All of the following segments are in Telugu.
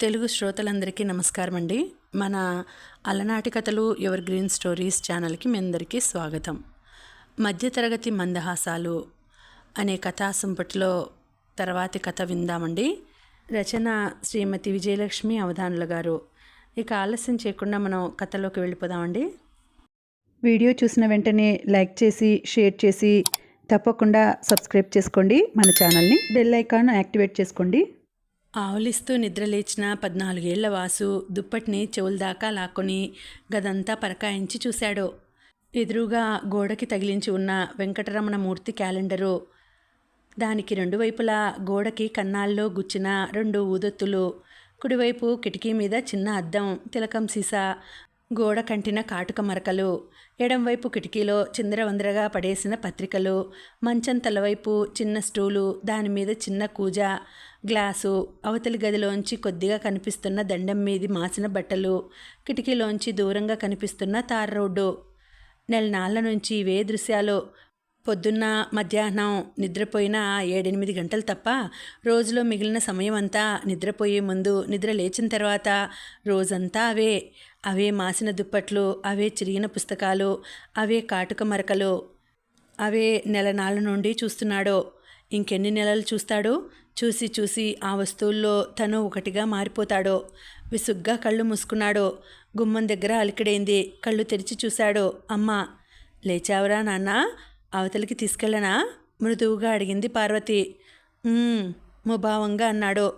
తెలుగు శ్రోతలందరికీ నమస్కారం అండి మన అలనాటి కథలు ఎవర్ గ్రీన్ స్టోరీస్ ఛానల్కి మీ అందరికీ స్వాగతం. మధ్యతరగతి మందహాసాలు అనే కథా సంపుటిలో తర్వాతి కథ విందామండి. రచన శ్రీమతి విజయలక్ష్మి అవధానుల గారు. ఇక ఆలస్యం చేయకుండా మనం కథలోకి వెళ్ళిపోదామండి. వీడియో చూసిన వెంటనే లైక్ చేసి షేర్ చేసి తప్పకుండా సబ్స్క్రైబ్ చేసుకోండి. మన ఛానల్ని బెల్ ఐకాన్ యాక్టివేట్ చేసుకోండి. ఆవులిస్తూ నిద్రలేచిన పద్నాలుగేళ్ళ వాసు దుప్పటిని చెవులదాకా లాక్కొని గదంతా పరకాయించి చూశాడు. ఎదురుగా గోడకి తగిలించి ఉన్న వెంకటరమణ మూర్తి క్యాలెండరు. దానికి రెండు వైపులా గోడకి కన్నాల్లో గుచ్చిన రెండు ఊదొత్తులు కుడివైపు కిటికీ మీద చిన్న అద్దం తిలకం సీసా గోడ కంటిన కాటుక మరకలు ఎడంవైపు కిటికీలో చిందరవందరగా పడేసిన పత్రికలు మంచం తలవైపు చిన్న స్టూలు దాని మీద చిన్న కూజ గ్లాసు అవతలి గదిలోంచి కొద్దిగా కనిపిస్తున్న దండం మీది మాసిన బట్టలు కిటికీలోంచి దూరంగా కనిపిస్తున్న తార రోడ్డు. నెల నాళ్ళ నుంచి ఇవే దృశ్యాలు పొద్దున్న మధ్యాహ్నం నిద్రపోయిన ఏడెనిమిది గంటలు తప్ప రోజులో మిగిలిన సమయం అంతా నిద్రపోయే ముందు నిద్ర లేచిన తర్వాత రోజంతా అవే. అవే మాసిన దుప్పట్లు అవే చిరిగిన పుస్తకాలు అవే కాటుక మరకలు అవే నెల నాళ్ళ నుండి చూస్తున్నాడో. ఇంకెన్ని నెలలు చూస్తాడు? చూసి చూసి ఆ వస్తువుల్లో తను ఒకటిగా మారిపోతాడో. విసుగ్గా కళ్ళు మూసుకున్నాడో. గుమ్మం దగ్గర అలికిడైంది. కళ్ళు తెరిచి చూశాడో. అమ్మ లేచావురా నాన్న? అవతలికి తీసుకెళ్ళనా? మృదువుగా అడిగింది పార్వతి. ముభావంగా అన్నాడు.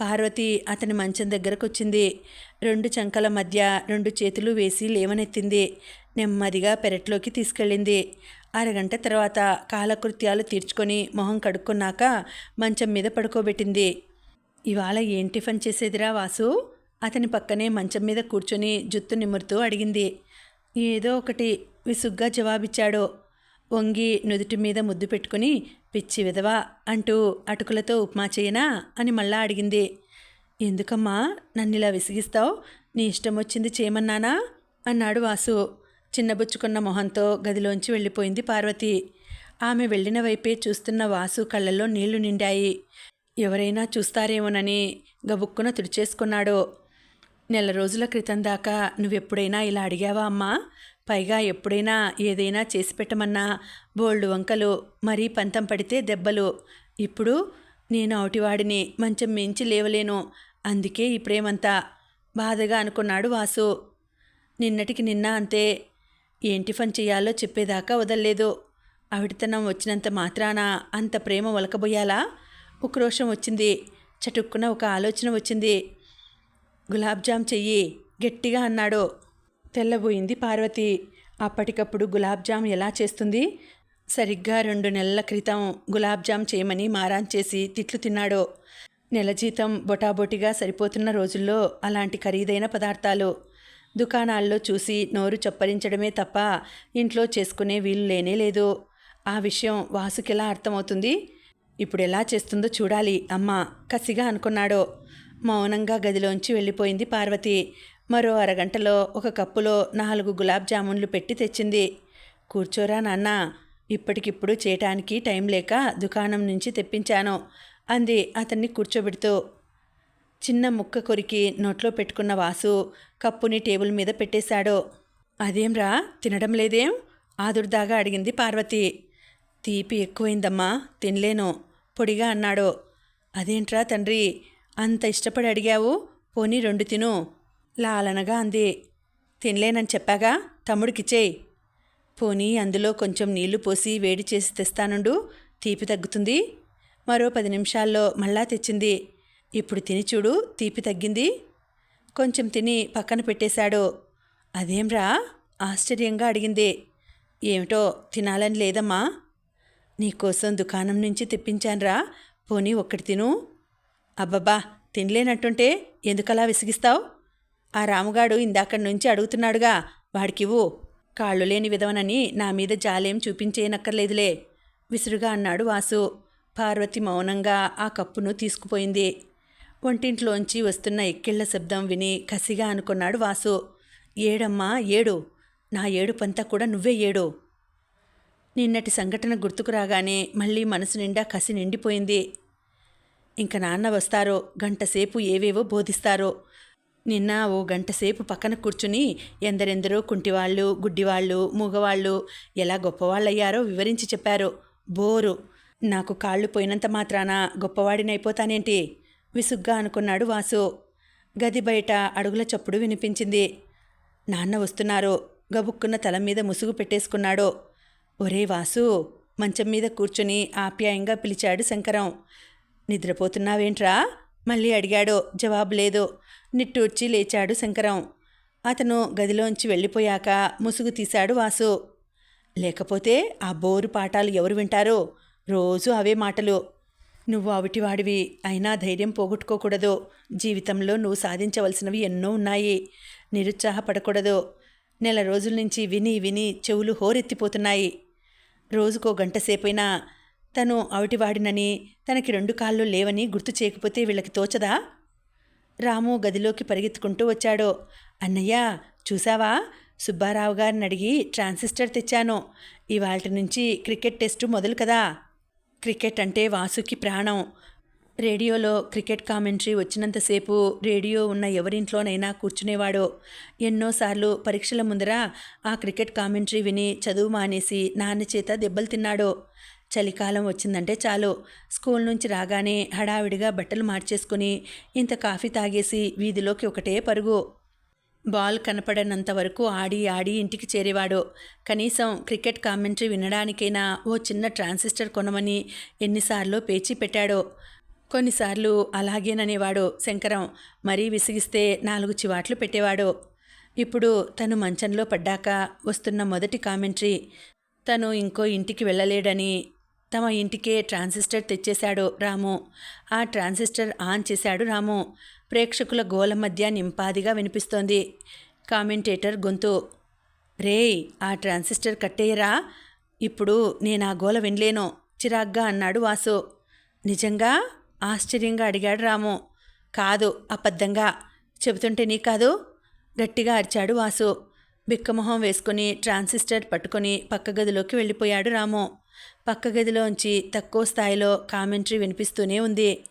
పార్వతి అతని మంచం దగ్గరకు వచ్చింది రెండు చంకల మధ్య రెండు చేతులు వేసి లేవనెత్తింది. నెమ్మదిగా పెరట్లోకి తీసుకెళ్ళింది. అరగంట తర్వాత కాలకృత్యాలు తీర్చుకొని మొహం కడుక్కున్నాక మంచం మీద పడుకోబెట్టింది. ఇవాళ ఏం టిఫిన్ చేసేదిరా వాసు? అతని పక్కనే మంచం మీద కూర్చొని జుత్తు నిమురుతూ అడిగింది. ఏదో ఒకటి విసుగ్గా జవాబిచ్చాడు. వంగి నుదుటి మీద ముద్దు పెట్టుకుని పిచ్చి విధవా అంటూ అటుకులతో ఉప్మా చేయనా అని మళ్ళా అడిగింది. ఎందుకమ్మా నన్ను ఇలా విసిగిస్తావు? నీ ఇష్టం వచ్చింది చేయమన్నానా? అన్నాడు వాసు. చిన్నబుచ్చుకున్న మొహంతో గదిలోంచి వెళ్ళిపోయింది పార్వతి. ఆమె వెళ్ళిన వైపే చూస్తున్న వాసు కళ్ళల్లో నీళ్ళు నిండాయి. ఎవరైనా చూస్తారేమోనని గబుక్కున తుడిచేసుకున్నాడు. నెల రోజుల క్రితం దాకా నువ్వెప్పుడైనా ఇలా అడిగావా అమ్మా? పైగా ఎప్పుడైనా ఏదైనా చేసి పెట్టమన్నా బోల్డు వంకలు మరీ పంతం పడితే దెబ్బలు. ఇప్పుడు నేను అవుటివాడిని మంచం మించి లేవలేను. అందుకే ఈ ప్రేమంతా బాధగా అనుకున్నాడు వాసు. నిన్నటికి నిన్న అంతే. ఏం టిఫన్ చేయాలో చెప్పేదాకా వదల్లేదు. ఆవిడతనం వచ్చినంత మాత్రాన అంత ప్రేమ ఒలకబోయాలా? ఉక్రోషం వచ్చింది. చటుక్కున ఒక ఆలోచన వచ్చింది. గులాబ్ జామ్ చెయ్యి గట్టిగా అన్నాడు. తెల్లబోయింది. పార్వతి అప్పటికప్పుడు గులాబ్ జామ్ ఎలా చేస్తుంది? సరిగ్గా రెండు నెలల క్రితం గులాబ్ జామ్ చేయమని మారాన్ చేసి తిట్లు తిన్నాడో. నెల జీతం బొటాబొటిగా సరిపోతున్న రోజుల్లో అలాంటి ఖరీదైన పదార్థాలు దుకాణాల్లో చూసి నోరు చప్పరించడమే తప్ప ఇంట్లో చేసుకునే వీలు లేనే లేదు. ఆ విషయం వాసుకెలా అర్థమవుతుంది? ఇప్పుడు ఎలా చేస్తుందో చూడాలి. అమ్మ కసిగా అనుకున్నాడో. మౌనంగా గదిలోంచి వెళ్ళిపోయింది పార్వతి. మరో అరగంటలో ఒక కప్పులో నాలుగు గులాబ్ జామున్లు పెట్టి తెచ్చింది. కూర్చోరా నాన్న ఇప్పటికిప్పుడు చేయటానికి టైం లేక దుకాణం నుంచి తెప్పించాను అంది అతన్ని కూర్చోబెడుతూ. చిన్న ముక్క కొరికి నోట్లో పెట్టుకున్న వాసు కప్పుని టేబుల్ మీద పెట్టేశాడు. అదేంరా తినడం లేదేం? ఆదుర్దాగా అడిగింది పార్వతి. తీపి ఎక్కువైందమ్మా తినలేను పొడిగా అన్నాడు. అదేంట్రా తండ్రి అంత ఇష్టపడి అడిగావు? పోనీ రెండు తిను. లాలనగా అంది. తినలేనని చెప్పాగా? తమ్ముడికిచ్చేయి. పోనీ అందులో కొంచెం నీళ్ళు పోసి వేడి చేసి తెస్తానుండు? తీపి తగ్గుతుంది? మరో పది నిమిషాల్లో మళ్ళా తెచ్చింది. ఇప్పుడు తిని చూడు తీపి తగ్గింది. కొంచెం తిని పక్కన పెట్టేశాడు. అదేంరా ఆశ్చర్యంగా అడిగింది. ఏమిటో తినాలని లేదమ్మా. నీకోసం దుకాణం నుంచి తెప్పించానురా పోనీ ఒక్కటి తిను. అబ్బబ్బా తినలేనట్టుంటే ఎందుకలా విసిగిస్తావు? ఆ రాముగాడు ఇందాకడి నుంచి అడుగుతున్నాడుగా వాడికివ్వు. కాళ్ళు లేని విధవనని నా మీద జాలేం చూపించేయనక్కర్లేదులే విసురుగా అన్నాడు వాసు. పార్వతి మౌనంగా ఆ కప్పును తీసుకుపోయింది. వంటింట్లోంచి వస్తున్న ఎక్కిళ్ళ శబ్దం విని కసిగా అనుకున్నాడు వాసు. ఏడమ్మా ఏడు. నా ఏడుపంతా కూడా నువ్వే ఏడు. నిన్నటి సంఘటన గుర్తుకు రాగానే మళ్ళీ మనసు నిండా కసి నిండిపోయింది. ఇంక నాన్న వస్తారో గంటసేపు ఏవేవో బోధిస్తారో నిన్న ఓ గంటసేపు పక్కన కూర్చుని ఎందరెందరో కుంటివాళ్ళు గుడ్డివాళ్ళు మూగవాళ్ళు ఎలా గొప్పవాళ్ళయ్యారో వివరించి చెప్పారు. బోరు. నాకు కాళ్ళు పోయినంత మాత్రాన గొప్పవాడినైపోతానేంటి? విసుగ్గా అనుకున్నాడు వాసు. గది బయట అడుగుల చప్పుడు వినిపించింది. నాన్న వస్తున్నారు. గబుక్కున్న తల మీద ముసుగు పెట్టేసుకున్నాడు. ఒరే వాసు మంచం మీద కూర్చుని ఆప్యాయంగా పిలిచాడు శంకరం. నిద్రపోతున్నావేంట్రా? మళ్ళీ అడిగాడు. జవాబు లేదు. నిట్టూర్చి లేచాడు శంకరం. అతను గదిలోంచి వెళ్ళిపోయాక ముసుగు తీశాడు వాసు. లేకపోతే ఆ బోరు పాఠాలు ఎవరు వింటారో? రోజు అవే మాటలు. నువ్వు అవిటివాడివి అయినా ధైర్యం పోగొట్టుకోకూడదు. జీవితంలో నువ్వు సాధించవలసినవి ఎన్నో ఉన్నాయి. నిరుత్సాహపడకూడదు. నెల రోజుల నుంచి విని విని చెవులు హోరెత్తిపోతున్నాయి. రోజుకో గంట సేపైనా తను అవిటివాడినని తనకి రెండు కాళ్ళు లేవని గుర్తు చేయకపోతే వీళ్ళకి తోచదా? రాము గదిలోకి పరిగెత్తుకుంటూ వచ్చాడు. అన్నయ్య చూసావా? సుబ్బారావు గారిని అడిగి ట్రాన్సిస్టర్ తెచ్చాను. ఇవాళ నుంచి క్రికెట్ టెస్టు మొదలు కదా. క్రికెట్ అంటే వాసుకి ప్రాణం. రేడియోలో క్రికెట్ కామెంటరీ వచ్చినంతసేపు రేడియో ఉన్న ఎవరింట్లోనైనా కూర్చునేవాడు. ఎన్నోసార్లు పరీక్షల ముందర ఆ క్రికెట్ కామెంటరీ విని చదువు మానేసి నాన్న చేత దెబ్బలు తిన్నాడు. చలికాలం వచ్చిందంటే చాలు. స్కూల్ నుంచి రాగానే హడావిడిగా బట్టలు మార్చేసుకుని ఇంత కాఫీ తాగేసి వీధిలోకి ఒకటే పరుగు. బాల్ కనపడనంత వరకు ఆడి ఆడి ఇంటికి చేరేవాడు. కనీసం క్రికెట్ కామెంటరీ వినడానికైనా ఓ చిన్న ట్రాన్సిస్టర్ కొనమని ఎన్నిసార్లు పేచీ పెట్టాడో. కొన్నిసార్లు అలాగేననేవాడు శంకరం. మరీ విసిగిస్తే నాలుగు చివాట్లు పెట్టేవాడు. ఇప్పుడు తను మంచంలో పడ్డాక వస్తున్న మొదటి కామెంటరీ తను ఇంకో ఇంటికి వెళ్ళలేడని తమ ఇంటికే ట్రాన్సిస్టర్ తెచ్చేశాడు రాము. ఆ ట్రాన్సిస్టర్ ఆన్ చేశాడు రాము. ప్రేక్షకుల గోల మధ్య నింపాదిగా వినిపిస్తోంది. కామెంటేటర్ గొంతు. రేయ్ ఆ ట్రాన్సిస్టర్ కట్టేయరా? ఇప్పుడు నేను ఆ గోల వినలేను. చిరాగ్గా అన్నాడు వాసు. నిజంగా? ఆశ్చర్యంగా అడిగాడు రాము. కాదు అబద్ధంగా. చెబుతుంటే నీ కాదు? గట్టిగా అరిచాడు వాసు. బిక్కమొహం వేసుకుని ట్రాన్సిస్టర్ పట్టుకొని పక్క గదిలోకి వెళ్ళిపోయాడు రాము. పక్క గదిలోంచి తక్కువ స్థాయిలో కామెంటరీ వినిపిస్తూనే ఉంది.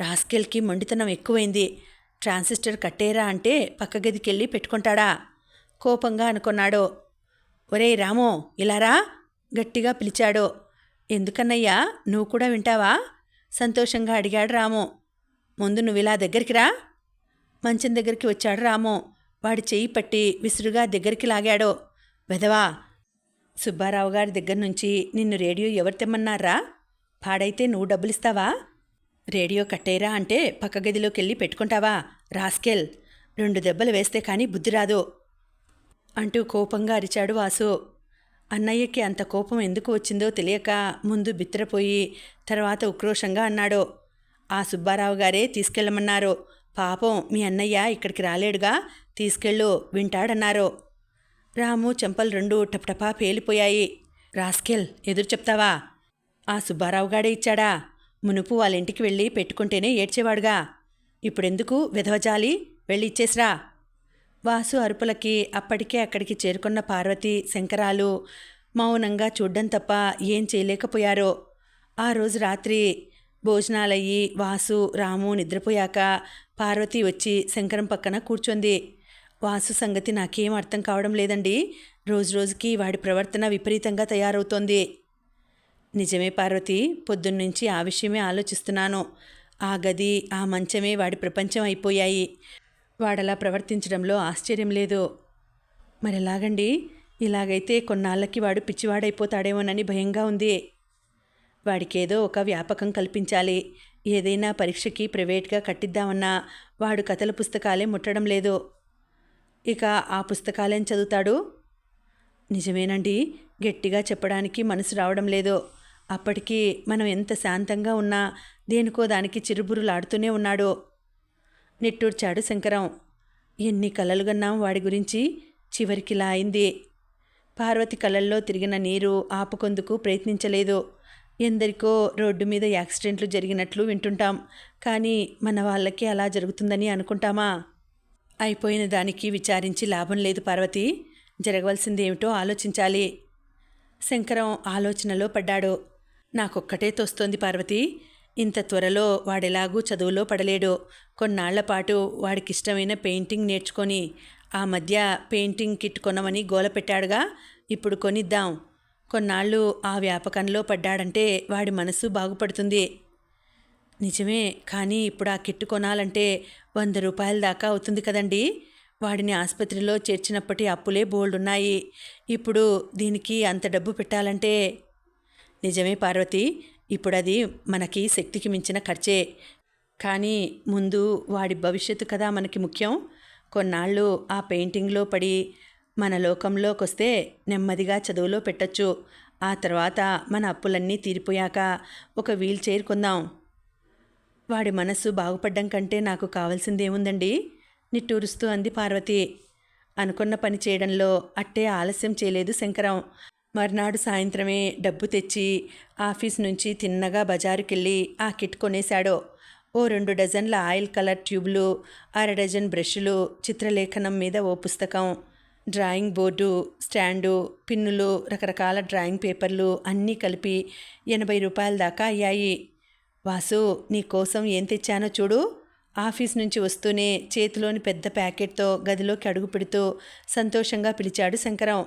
రాస్కెల్కి మొండితనం ఎక్కువైంది. ట్రాన్సిస్టర్ కట్టేరా అంటే పక్క గదికెళ్ళి పెట్టుకుంటాడా? కోపంగా అనుకున్నాడు. ఒరేయ్ రాము ఇలారా గట్టిగా పిలిచాడు. ఎందుకన్నయ్యా నువ్వు కూడా వింటావా? సంతోషంగా అడిగాడు రాము. ముందు నువ్వు ఇలా దగ్గరికి రా. మంచం దగ్గరికి వచ్చాడు రాము. వాడి చెయ్యి పట్టి విసురుగా దగ్గరికి లాగాడు. వెదవా సుబ్బారావు గారి దగ్గర నుంచి నిన్ను రేడియో ఎవరు తెమ్మన్నారా? పాడైతే నువ్వు డబ్బులిస్తావా? రేడియో కట్టేరా అంటే పక్క గదిలోకి వెళ్ళి పెట్టుకుంటావా? రాస్కెల్ రెండు దెబ్బలు వేస్తే కానీ బుద్ధి రాదు అంటూ కోపంగా అరిచాడు వాసు. అన్నయ్యకి అంత కోపం ఎందుకు వచ్చిందో తెలియక ముందు బిత్తరపోయి తర్వాత ఉక్రోషంగా అన్నాడు. ఆ సుబ్బారావు గారే తీసుకెళ్ళమన్నారు. పాపం మీ అన్నయ్య ఇక్కడికి రాలేడుగా తీసుకెళ్ళు వింటాడన్నారు. రాము చెంపలు రెండు టపటపా పేలిపోయాయి. రాస్కెల్ ఎదురు చెప్తావా? ఆ సుబ్బారావు గాడే ఇచ్చాడా? మునుపు వాళ్ళ ఇంటికి వెళ్ళి పెట్టుకుంటేనే ఏడ్చేవాడుగా. ఇప్పుడెందుకు విధవజాలి వెళ్ళి ఇచ్చేసిరా. వాసు అరుపులకి అప్పటికే అక్కడికి చేరుకున్న పార్వతి శంకరాలు మౌనంగా చూడ్డం తప్ప ఏం చేయలేకపోయారో. ఆ రోజు రాత్రి భోజనాలయ్యి వాసు రాము నిద్రపోయాక పార్వతి వచ్చి శంకరం పక్కన కూర్చుంది. వాసు సంగతి నాకేం అర్థం కావడం లేదండి. రోజు రోజుకి వాడి ప్రవర్తన విపరీతంగా తయారవుతోంది. నిజమే పార్వతి పొద్దున్నుంచి ఆ విషయమే ఆలోచిస్తున్నాను. ఆ గది ఆ మంచమే వాడి ప్రపంచం అయిపోయాయి. వాడలా ప్రవర్తించడంలో ఆశ్చర్యం లేదు. మరి ఎలాగండి ఇలాగైతే కొన్నాళ్ళకి వాడు పిచ్చివాడైపోతాడేమోనని భయంగా ఉంది. వాడికేదో ఒక వ్యాపకం కల్పించాలి. ఏదైనా పరీక్షకి ప్రైవేట్గా కట్టిద్దామన్నా వాడు కథల పుస్తకాలే ముట్టడం లేదు. ఇక ఆ పుస్తకాలేం చదువుతాడు? నిజమేనండి గట్టిగా చెప్పడానికి మనసు రావడం లేదు. అప్పటికి మనం ఎంత శాంతంగా ఉన్నా దేనికో దానికి చిరుబురులాడుతూనే ఉన్నాడు. నిట్టూర్చాడు శంకరం ఎన్ని కలలు గన్నాం వాడి గురించి చివరికిలా అయింది. పార్వతి కళల్లో తిరిగిన నీరు ఆపుకొందుకు ప్రయత్నించలేదు. ఎందరికో రోడ్డు మీద యాక్సిడెంట్లు జరిగినట్లు వింటుంటాం. కానీ మన వాళ్ళకి అలా జరుగుతుందని అనుకుంటామా? అయిపోయిన దానికి విచారించి లాభం లేదు పార్వతి. జరగవలసింది ఏమిటో ఆలోచించాలి. శంకరం ఆలోచనలో పడ్డాడు. నాకొక్కటే తోస్తోంది పార్వతి. ఇంత త్వరలో వాడెలాగూ చదువులో పడలేడు. కొన్నాళ్ళపాటు వాడికిష్టమైన పెయింటింగ్ నేర్చుకొని ఆ మధ్య పెయింటింగ్ కిట్ కొనమని గోల పెట్టాడుగా. ఇప్పుడు కొనిద్దాం. కొన్నాళ్ళు ఆ వ్యాపకంలో పడ్డాడంటే వాడి మనసు బాగుపడుతుంది. నిజమే కానీ ఇప్పుడు ఆ కిట్టు కొనాలంటే వంద రూపాయల దాకా అవుతుంది కదండి. వాడిని ఆసుపత్రిలో చేర్చినప్పటి అప్పులే బోల్డ్ ఉన్నాయి ఇప్పుడు దీనికి అంత డబ్బు పెట్టాలంటే నిజమే పార్వతి ఇప్పుడు అది మనకి శక్తికి మించిన ఖర్చే. కానీ ముందు వాడి భవిష్యత్తు కదా మనకి ముఖ్యం. కొన్నాళ్ళు ఆ పెయింటింగ్లో పడి మన లోకంలోకి వస్తే నెమ్మదిగా చదువులో పెట్టొచ్చు. ఆ తర్వాత మన అప్పులన్నీ తీరిపోయాక ఒక వీల్ చైర్ కొందాం. వాడి మనస్సు బాగుపడ్డం కంటే నాకు కావాల్సిందేముందండి? నిట్టూరుస్తూ అంది పార్వతి. అనుకున్న పని చేయడంలో అట్టే ఆలస్యం చేయలేదు శంకరం. మర్నాడు సాయంత్రమే డబ్బు తెచ్చి ఆఫీస్ నుంచి తిన్నగా బజారుకెళ్ళి ఆ కిట్ కొనేశాడు. ఓ రెండు డజన్ల ఆయిల్ కలర్ ట్యూబ్లు అర డజన్ బ్రష్లు చిత్రలేఖనం మీద ఓ పుస్తకం డ్రాయింగ్ బోర్డు స్టాండు పిన్నులు రకరకాల డ్రాయింగ్ పేపర్లు అన్నీ కలిపి ఎనభై రూపాయల దాకా అయ్యాయి. వాసు నీకోసం ఏం తెచ్చానో చూడు. ఆఫీస్ నుంచి వస్తూనే చేతిలోని పెద్ద ప్యాకెట్తో గదిలోకి అడుగు పెడుతూ సంతోషంగా పిలిచాడు శంకరం.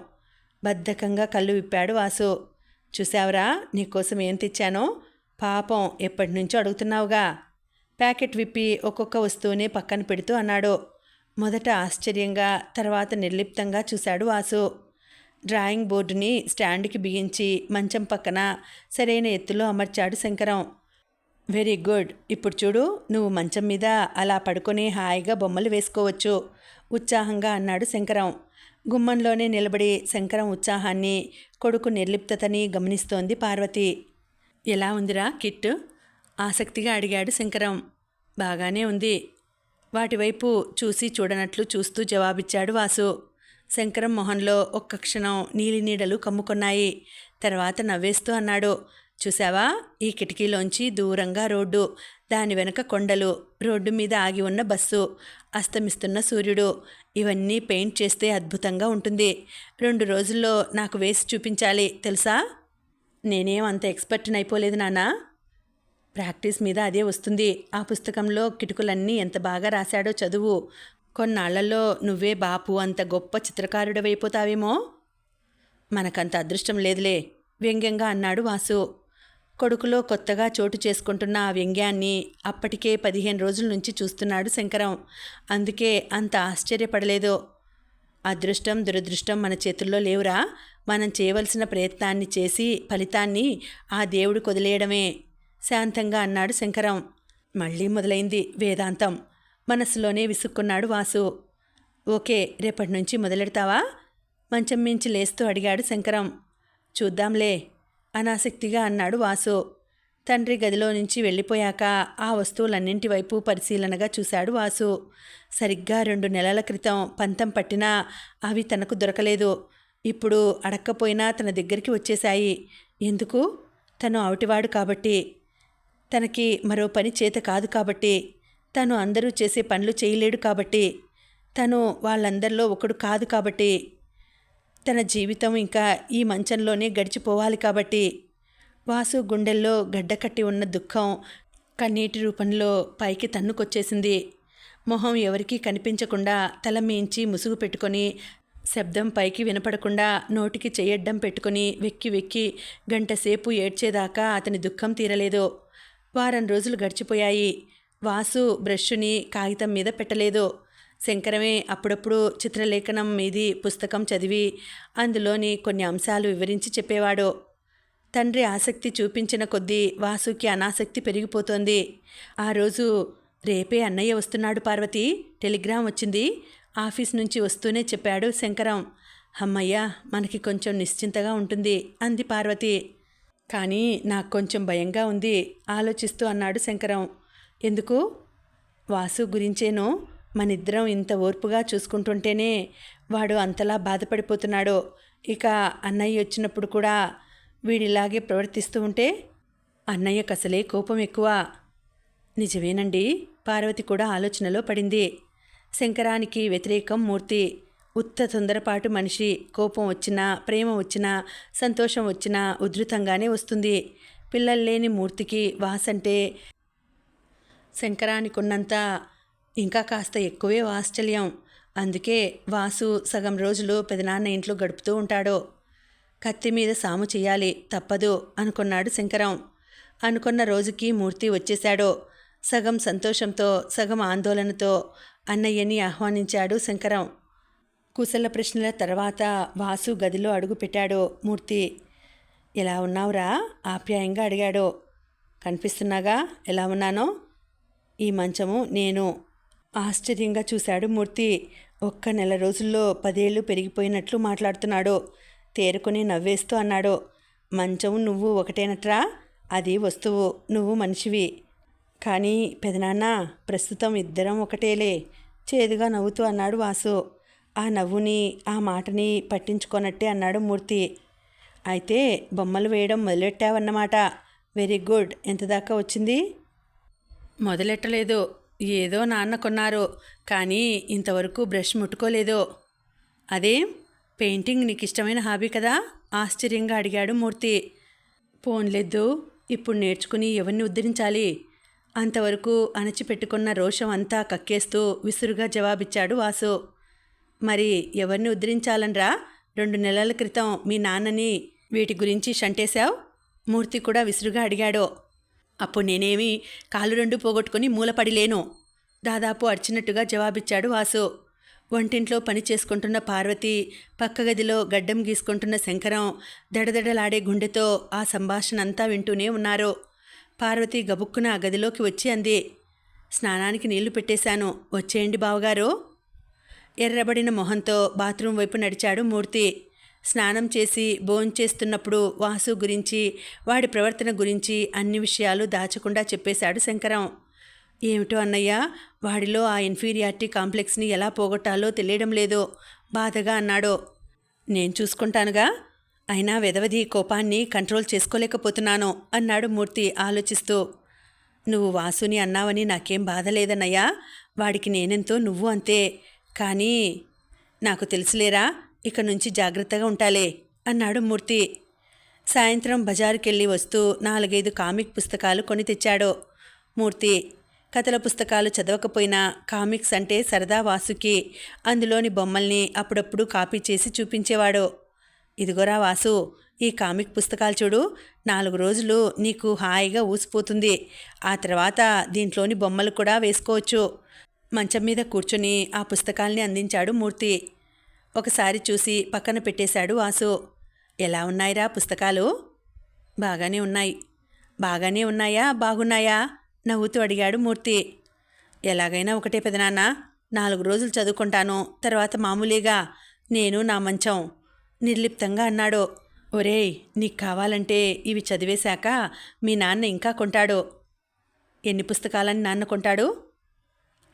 బద్ధకంగా కళ్ళు విప్పాడు వాసు. చూసావురా నీకోసం ఏం తెచ్చానో? పాపం ఎప్పటి నుంచో అడుగుతున్నావుగా. ప్యాకెట్ విప్పి ఒక్కొక్క వస్తువుని పక్కన పెడుతూ అన్నాడు. మొదట ఆశ్చర్యంగా తర్వాత నిర్లిప్తంగా చూశాడు వాసు. డ్రాయింగ్ బోర్డుని స్టాండ్కి బిగించి మంచం పక్కన సరైన ఎత్తులో అమర్చాడు శంకరం. Very good. ఇప్పుడు చూడు నువ్వు మంచం మీద అలా పడుకొని హాయిగా బొమ్మలు వేసుకోవచ్చు. ఉత్సాహంగా అన్నాడు శంకరం. గుమ్మంలోనే నిలబడి శంకరం ఉత్సాహాన్ని కొడుకు నిర్లిప్తతని గమనిస్తోంది పార్వతి. ఎలా ఉందిరా కిట్ ఆసక్తిగా అడిగాడు శంకరం. బాగానే ఉంది. వాటివైపు చూసి చూడనట్లు చూస్తూ జవాబిచ్చాడు వాసు. శంకరం మొహంలో ఒక్క క్షణం నీలి నీడలు కమ్ముకున్నాయి. తర్వాత నవ్వేస్తూ అన్నాడు. చూసావా? ఈ కిటికీలోంచి దూరంగా రోడ్డు దాని వెనక కొండలు రోడ్డు మీద ఆగి ఉన్న బస్సు అస్తమిస్తున్న సూర్యుడు. ఇవన్నీ పెయింట్ చేస్తే అద్భుతంగా ఉంటుంది. రెండు రోజుల్లో నాకు వేసి చూపించాలి తెలుసా? నేనేం అంత ఎక్స్పర్ట్ని అయిపోలేదు నానా ప్రాక్టీస్ మీద అదే వస్తుంది. ఆ పుస్తకంలో కిటుకులన్నీ ఎంత బాగా రాశాడో చదువు. కొన్నాళ్ళలో నువ్వే బాపు అంత గొప్ప చిత్రకారుడవైపోతావేమో? మనకంత అదృష్టం లేదులే వ్యంగ్యంగా అన్నాడు వాసు. కొడుకులో కొత్తగా చోటు చేసుకుంటున్న ఆ వ్యంగ్యాన్ని అప్పటికే పదిహేను రోజుల నుంచి చూస్తున్నాడు శంకరం. అందుకే అంత ఆశ్చర్యపడలేదు? అదృష్టం దురదృష్టం మన చేతుల్లో లేవురా? మనం చేయవలసిన ప్రయత్నాన్ని చేసి ఫలితాన్ని ఆ దేవుడు కొదిలేయడమే శాంతంగా అన్నాడు శంకరం. మళ్ళీ మొదలైంది వేదాంతం. మనసులోనే విసుక్కున్నాడు వాసు. ఓకే రేపటి నుంచి మొదలెడతావా? మంచం మించి లేస్తూ అడిగాడు శంకరం. చూద్దాంలే. అనాసక్తిగా అన్నాడు వాసు. తండ్రి గదిలో నుంచి వెళ్ళిపోయాక ఆ వస్తువులన్నింటి వైపు పరిశీలనగా చూశాడు వాసు. సరిగ్గా రెండు నెలల క్రితం పంతం పట్టినా అవి తనకు దొరకలేదు. ఇప్పుడు అడక్కపోయినా తన దగ్గరికి వచ్చేశాయి. ఎందుకు? తను ఆవిటివాడు కాబట్టి. తనకి మరో పని చేత కాదు కాబట్టి. తను అందరూ చేసే పనులు చేయలేడు కాబట్టి. తను వాళ్ళందరిలో ఒకడు కాదు కాబట్టి. తన జీవితం ఇంకా ఈ మంచంలోనే గడిచిపోవాలి కాబట్టి వాసు గుండెల్లో గడ్డకట్టి ఉన్న దుఃఖం కన్నీటి రూపంలో పైకి తన్నుకొచ్చేసింది. మొహం ఎవరికీ కనిపించకుండా తల మీంచి ముసుగు పెట్టుకొని శబ్దం పైకి వినపడకుండా నోటికి చేయడ్డం పెట్టుకొని వెక్కి వెక్కి గంటసేపు ఏడ్చేదాకా అతని దుఃఖం తీరలేదు. వారం రోజులు గడిచిపోయాయి. వాసు బ్రష్ని కాగితం మీద పెట్టలేదు. శంకరమే అప్పుడప్పుడు చిత్రలేఖనం మీది పుస్తకం చదివి అందులోని కొన్ని అంశాలు వివరించి చెప్పేవాడు. తండ్రి ఆసక్తి చూపించిన కొద్దీ వాసుకి అనాసక్తి పెరిగిపోతోంది. ఆ రోజు రేపే అన్నయ్య వస్తున్నాడు పార్వతి టెలిగ్రామ్ వచ్చింది. ఆఫీస్ నుంచి వస్తూనే చెప్పాడు శంకరం. అమ్మయ్య మనకి కొంచెం నిశ్చింతగా ఉంటుంది అంది పార్వతి. కానీ నాకు కొంచెం భయంగా ఉంది ఆలోచిస్తూ అన్నాడు శంకరం. ఎందుకు? వాసు గురించేనో మనిద్దరం ఇంత ఓర్పుగా చూసుకుంటుంటేనే వాడు అంతలా బాధపడిపోతున్నాడు. ఇక అన్నయ్య వచ్చినప్పుడు కూడా వీడిలాగే ప్రవర్తిస్తూ ఉంటే అన్నయ్యకు అసలే కోపం ఎక్కువ. నిజమేనండి పార్వతి కూడా ఆలోచనలో పడింది. శంకరానికి వ్యతిరేకం మూర్తి. ఉత్త తొందరపాటు మనిషి. కోపం వచ్చినా ప్రేమ వచ్చినా సంతోషం వచ్చినా ఉధృతంగానే వస్తుంది. పిల్లలు లేని మూర్తికి వాసంటే శంకరానికి ఉన్నంత ఇంకా కాస్త ఎక్కువే వాత్సల్యం. అందుకే వాసు సగం రోజులు పెదనాన్న ఇంట్లో గడుపుతూ ఉంటాడు. కత్తి మీద సాము చేయాలి తప్పదు అనుకున్నాడు శంకరం. అనుకున్న రోజుకి మూర్తి వచ్చేశాడు. సగం సంతోషంతో సగం ఆందోళనతో అన్నయ్యని ఆహ్వానించాడు శంకరం. కుశల ప్రశ్నల తర్వాత వాసు గదిలో అడుగుపెట్టాడు మూర్తి. ఎలా ఉన్నావురా? ఆప్యాయంగా అడిగాడు. కనిపిస్తున్నాగా? ఎలా ఉన్నానో? ఈ మంచము నేను. ఆశ్చర్యంగా చూశాడు మూర్తి. ఒక్క నెల రోజుల్లో పదేళ్ళు పెరిగిపోయినట్లు మాట్లాడుతున్నాడు. తేరుకొని నవ్వేస్తూ అన్నాడు. మంచం నువ్వు ఒకటేనట్రా? అది వస్తువు. నువ్వు మనిషివి. కానీ పెదనాన్న ప్రస్తుతం ఇద్దరం ఒకటేలే. చేదుగా నవ్వుతూ అన్నాడు వాసు. ఆ నవ్వుని ఆ మాటని పట్టించుకోనట్టే అన్నాడు మూర్తి. అయితే బొమ్మలు వేయడం మొదలెట్టావన్నమాట. Very good. ఎంత దాకా వచ్చింది? మొదలెట్టలేదు. ఏదో నాన్న కొన్నారు కానీ ఇంతవరకు బ్రష్ ముట్టుకోలేదు. అదే పెయింటింగ్ నీకు ఇష్టమైన హాబీ కదా? ఆశ్చర్యంగా అడిగాడు మూర్తి. పోన్లేదు ఇప్పుడు నేర్చుకుని ఎవరిని ఉద్ధరించాలి? అంతవరకు అణచిపెట్టుకున్న రోషం అంతా కక్కేస్తూ విసురుగా జవాబిచ్చాడు వాసు. మరి ఎవరిని ఉద్ధరించాలనరా? రెండు నెలల క్రితం మీ నాన్నని వీటి గురించి షంటేశావు? మూర్తి కూడా విసురుగా అడిగాడు. అప్పుడు నేనేమి కాలు రెండు పోగొట్టుకుని మూలపడి లేను దాదాపు అడిచినట్టుగా జవాబిచ్చాడు వాసు. వంటింట్లో పని చేసుకుంటున్న పార్వతి పక్క గదిలో గడ్డం గీసుకుంటున్న శంకరం దడదడలాడే గుండెతో ఆ సంభాషణ అంతా వింటూనే ఉన్నారు. పార్వతి గబుక్కున ఆ గదిలోకి వచ్చి అంది స్నానానికి నీళ్ళు పెట్టేశాను. వచ్చేయండి బావగారు. ఎర్రబడిన మొహంతో బాత్రూం వైపు నడిచాడు మూర్తి. స్నానం చేసి భోంచేస్తున్నప్పుడు వాసు గురించి వాడి ప్రవర్తన గురించి అన్ని విషయాలు దాచకుండా చెప్పేశాడు శంకరం. ఏమిటో అన్నయ్య వాడిలో ఆ ఇన్ఫీరియారిటీ కాంప్లెక్స్ని ఎలా పోగొట్టాలో తెలియడం లేదో. బాధగా అన్నాడో. నేను చూసుకుంటానుగా. అయినా వెదవది కోపాన్ని కంట్రోల్ చేసుకోలేకపోతున్నాను అన్నాడు మూర్తి ఆలోచిస్తూ. నువ్వు వాసుని అన్నావని నాకేం బాధ లేదన్నయ్యా. వాడికి నేనెంతో నువ్వు అంతే. కానీ నాకు తెలుసులేరా ఇక నుంచి జాగ్రత్తగా ఉంటాలే అన్నాడు మూర్తి. సాయంత్రం బజారుకెళ్ళి వస్తూ నాలుగైదు కామిక్ పుస్తకాలు కొని తెచ్చాడు. మూర్తి కథల పుస్తకాలు చదవకపోయినా కామిక్స్ అంటే సరదా వాసుకి. అందులోని బొమ్మల్ని అప్పుడప్పుడు కాపీ చేసి చూపించేవాడు. ఇదిగోరా వాసు ఈ కామిక్ పుస్తకాలు చూడు. నాలుగు రోజులు నీకు హాయిగా ఊసిపోతుంది. ఆ తర్వాత దీంట్లోని బొమ్మలు కూడా వేసుకోవచ్చు. మంచం మీద కూర్చొని ఆ పుస్తకాల్ని అందించాడు మూర్తి. ఒకసారి చూసి పక్కన పెట్టేశాడు వాసు. ఎలా ఉన్నాయిరా పుస్తకాలు? బాగానే ఉన్నాయి. బాగానే ఉన్నాయా? బాగున్నాయా? నవ్వుతూ అడిగాడు మూర్తి. ఎలాగైనా ఒకటే పెదనాన్న నాలుగు రోజులు చదువుకుంటాను. తర్వాత మామూలుగా నేను నా మంచం. నిర్లిప్తంగా అన్నాడు. ఒరేయ్ నీకు కావాలంటే ఇవి చదివేశాక మీ నాన్న ఇంకా కొంటాడు. ఎన్ని పుస్తకాలని నాన్న కొంటాడు?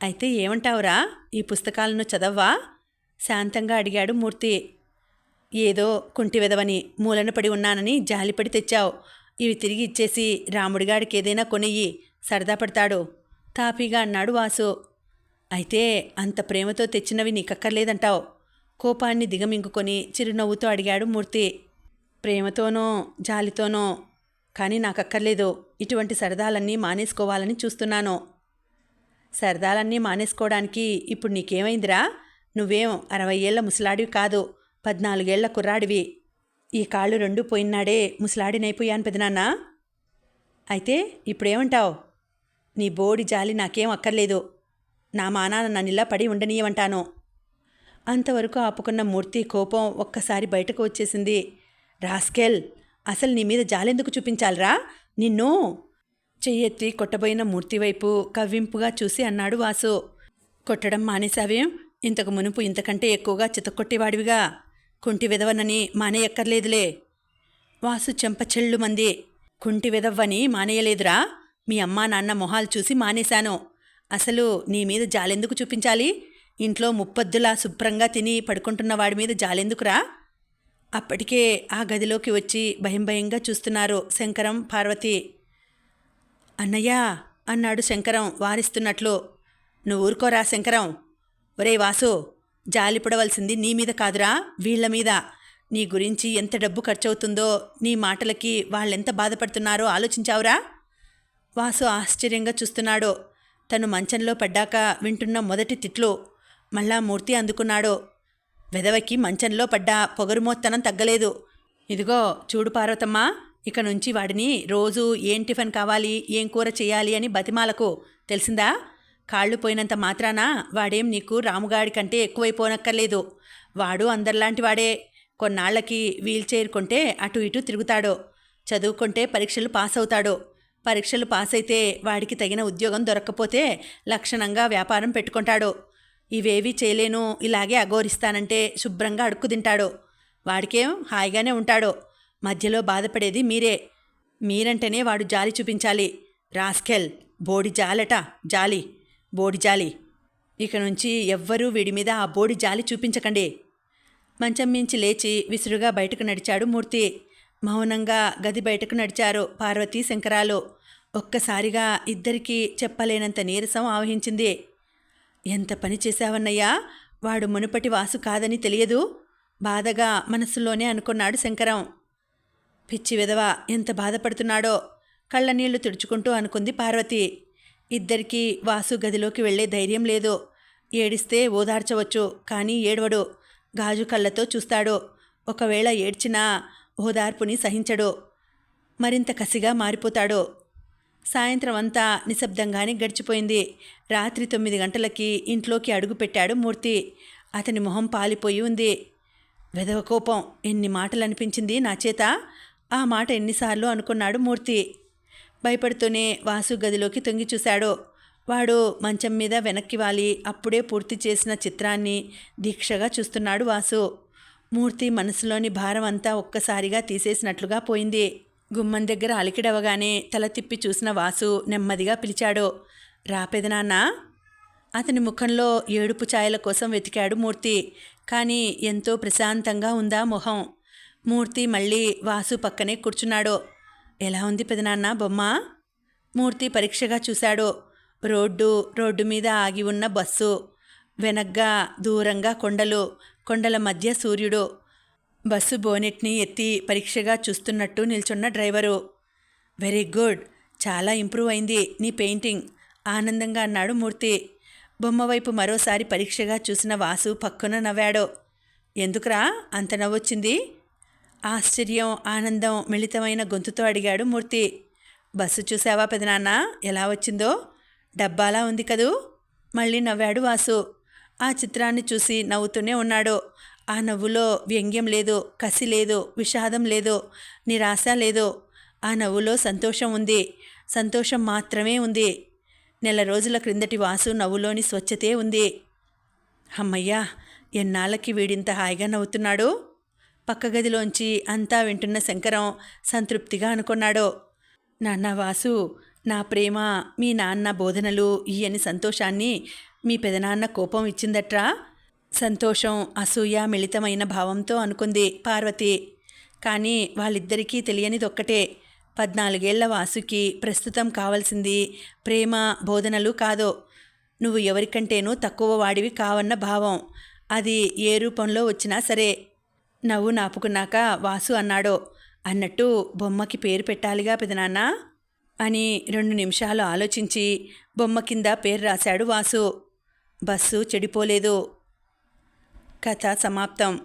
అయితే ఏమంటావురా? ఈ పుస్తకాలను చదవ్వా? శాంతంగా అడిగాడు మూర్తి. ఏదో కుంటి విధవని మూలన పడి ఉన్నానని జాలిపడి తెచ్చావు. ఇవి తిరిగి ఇచ్చేసి రాముడిగాడికి ఏదైనా కొనియ్యి సరదా పడతాడు. తాపీగా అన్నాడు వాసు. అయితే అంత ప్రేమతో తెచ్చినవి నీకక్కర్లేదంటావు. కోపాన్ని దిగమింగుకొని చిరునవ్వుతో అడిగాడు మూర్తి. ప్రేమతోనో జాలితోనో కానీ నాకక్కర్లేదు. ఇటువంటి సరదాలన్నీ మానేసుకోవాలని చూస్తున్నాను. సరదాలన్నీ మానేసుకోవడానికి ఇప్పుడు నీకేమైందిరా? నువ్వేం అరవై ఏళ్ళ ముసలాడివి కాదు పద్నాలుగేళ్ళ కుర్రాడివి. ఈ కాళ్ళు రెండు పోయినాడే ముసలాడినైపోయాను పెదనాన్న అయితే ఇప్పుడేమంటావు? నీ బోడి జాలి నాకేం అక్కర్లేదు. నా మానాన నన్నిలా పడి ఉండనీయమంటాను. అంతవరకు ఆపుకున్న మూర్తి కోపం ఒక్కసారి బయటకు వచ్చేసింది. రాస్కెల్ అసలు నీ మీద జాలెందుకు చూపించాలిరా? నిన్ను! చెయ్యెత్తి కొట్టబోయిన మూర్తి వైపు కవ్వింపుగా చూసి అన్నాడు వాసు. కొట్టడం మానేశావేం? ఇంతకు మునుపు ఇంతకంటే ఎక్కువగా చితక్కొట్టేవాడివిగా. కుంటి విధవనని మానేయక్కర్లేదులే. వాసు చెంపచెళ్ళు మంది కుంటి విధవ్వని మానేయలేదురా. మీ అమ్మా నాన్న మొహాలు చూసి మానేశాను. అసలు నీ మీద జాలెందుకు చూపించాలి? ఇంట్లో ముప్పద్దులా శుభ్రంగా తిని పడుకుంటున్న వాడి మీద జాలెందుకురా? అప్పటికే ఆ గదిలోకి వచ్చి భయం భయంగా చూస్తున్నారు శంకరం పార్వతి. అన్నయ్యా అన్నాడు శంకరం వారిస్తున్నట్లు. నువ్వు ఊరుకోరా శంకరం. ఒరే వాసు జాలిపడవలసింది నీ మీద కాదురా వీళ్ళ మీద. నీ గురించి ఎంత డబ్బు ఖర్చవుతుందో నీ మాటలకి వాళ్ళెంత బాధపడుతున్నారో ఆలోచించావురా? వాసు ఆశ్చర్యంగా చూస్తున్నాడు. తను మంచంలో పడ్డాక వింటున్న మొదటి తిట్లు. మళ్ళా మూర్తి అందుకున్నాడు. వెదవకి మంచంలో పడ్డ పొగరుమోత్తనం తగ్గలేదు. ఇదిగో చూడు పార్వతమ్మ ఇక నుంచి వాడిని రోజు ఏం టిఫిన్ కావాలి ఏం కూర చేయాలి అని బతిమాలకు. తెలిసిందా? కాళ్ళు పోయినంత మాత్రాన? వాడేం నీకు రాముగాడి కంటే ఎక్కువైపోనక్కర్లేదు. వాడు అందరిలాంటి వాడే. కొన్నాళ్ళకి వీల్ చైర్ కొంటే అటు ఇటు తిరుగుతాడు. చదువుకుంటే పరీక్షలు పాస్ అవుతాడు పరీక్షలు పాస్ అయితే వాడికి తగిన ఉద్యోగం దొరక్కపోతే లక్షణంగా వ్యాపారం పెట్టుకుంటాడు. ఇవేవీ చేయలేను ఇలాగే అఘోరిస్తానంటే శుభ్రంగా అడుక్కు తింటాడు. వాడికేం హాయిగానే ఉంటాడు. మధ్యలో బాధపడేది మీరే. మీరంటేనే వాడు జాలి చూపించాలి. రాస్కెల్ బోడి జాలట జాలి. బోడి జాలి. ఇక నుంచి ఎవ్వరూ వీడి మీద ఆ బోడి జాలి చూపించకండి. మంచం మించి లేచి విసురుగా బయటకు నడిచాడు మూర్తి. మౌనంగా గది బయటకు నడిచారు పార్వతీ శంకరాలు. ఒక్కసారిగా ఇద్దరికీ చెప్పలేనంత నీరసం ఆవహించింది. ఎంత పని చేశావన్నయ్యా? వాడు మునుపటి వాసు కాదని తెలియదు. బాధగా మనసులోనే అనుకున్నాడు శంకరం. పిచ్చి విధవ ఎంత బాధపడుతున్నాడో కళ్ళనీళ్ళు తుడుచుకుంటూ అనుకుంది పార్వతి. ఇద్దరికీ వాసు గదిలోకి వెళ్ళే ధైర్యం లేదు. ఏడిస్తే ఓదార్చవచ్చు కానీ ఏడవడు. గాజు కళ్ళతో చూస్తాడు. ఒకవేళ ఏడ్చినా ఓదార్పుని సహించడు. మరింత కసిగా మారిపోతాడు. సాయంత్రం అంతా నిశ్శబ్దంగానే గడిచిపోయింది. రాత్రి తొమ్మిది గంటలకి ఇంట్లోకి అడుగుపెట్టాడు మూర్తి. అతని మొహం పాలిపోయి ఉంది. వెధవ కోపం ఎన్ని మాటలు అనిపించింది నా చేత? ఆ మాట ఎన్నిసార్లు అనుకున్నాడు మూర్తి. భయపడుతూనే వాసు గదిలోకి తొంగి చూశాడు. వాడు మంచం మీద వెనక్కి వాలి. అప్పుడే పూర్తి చేసిన చిత్రాన్ని దీక్షగా చూస్తున్నాడు వాసు. మూర్తి మనసులోని భారం అంతా ఒక్కసారిగా తీసేసినట్లుగా పోయింది. గుమ్మం దగ్గర అలికిడవగానే తల తిప్పి చూసిన వాసు నెమ్మదిగా పిలిచాడు. రా పెదనాన్న అతని ముఖంలో ఏడుపు ఛాయల కోసం వెతికాడు మూర్తి. కానీ ఎంతో ప్రశాంతంగా ఉందా మొహం. మూర్తి మళ్ళీ వాసు పక్కనే కూర్చున్నాడు. ఎలా ఉంది పెదనాన్న బొమ్మ? మూర్తి పరీక్షగా చూశాడు. రోడ్డు రోడ్డు మీద ఆగి ఉన్న బస్సు వెనగ్గా దూరంగా కొండలు కొండల మధ్య సూర్యుడు. బస్సు బోనెట్ని ఎత్తి పరీక్షగా చూస్తున్నట్టు నిల్చున్న డ్రైవరు. Very good. చాలా ఇంప్రూవ్ అయింది నీ పెయింటింగ్ ఆనందంగా అన్నాడు మూర్తి. బొమ్మ వైపు మరోసారి పరీక్షగా చూసిన వాసు పక్కున నవ్వాడు. ఎందుకురా? అంత నవ్వొచ్చింది? ఆశ్చర్యం ఆనందం మిళితమైన గొంతుతో అడిగాడు మూర్తి. బస్సు చూసావా పెదనాన్న? ఎలా వచ్చిందో? డబ్బాలా ఉంది కదూ మళ్ళీ నవ్వాడు వాసు. ఆ చిత్రాన్ని చూసి నవ్వుతూనే ఉన్నాడు. ఆ నవ్వులో వ్యంగ్యం లేదు కసి లేదు విషాదం లేదు నిరాశ లేదు. ఆ నవ్వులో సంతోషం ఉంది. సంతోషం మాత్రమే ఉంది. నెల రోజుల క్రిందటి వాసు నవ్వులోని స్వచ్ఛతే ఉంది. అమ్మయ్యా ఎన్నాళ్ళకి వీడింత హాయిగా నవ్వుతున్నాడు? పక్క గదిలోంచి అంతా వింటున్న శంకరం సంతృప్తిగా అనుకున్నాడు. నాన్న వాసు నా ప్రేమ మీ నాన్న బోధనలు ఈయని సంతోషాన్ని మీ పెదనాన్న కోపం ఇచ్చిందట్రా? సంతోషం అసూయ మిళితమైన భావంతో అనుకుంది పార్వతి. కానీ వాళ్ళిద్దరికీ తెలియనిదొక్కటే. పద్నాలుగేళ్ళ వాసుకి ప్రస్తుతం కావాల్సింది ప్రేమ బోధనలు కాదు. నువ్వు ఎవరికంటేనూ తక్కువ వాడివి కావన్న భావం. అది ఏ రూపంలో వచ్చినా సరే. నవ్వు నాపుకున్నాక వాసు అన్నాడు అన్నట్టు బొమ్మకి పేరు పెట్టాలిగా పెదనాన్న అని రెండు నిమిషాలు ఆలోచించి బొమ్మ కింద పేరు రాశాడు వాసు. బస్సు చెడిపోలేదు. కథ సమాప్తం.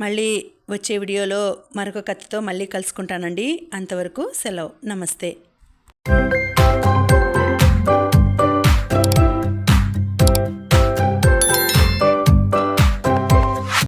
మళ్ళీ వచ్చే వీడియోలో మరొక కథతో మళ్ళీ కలుసుకుంటానండి. అంతవరకు సెలవు. నమస్తే.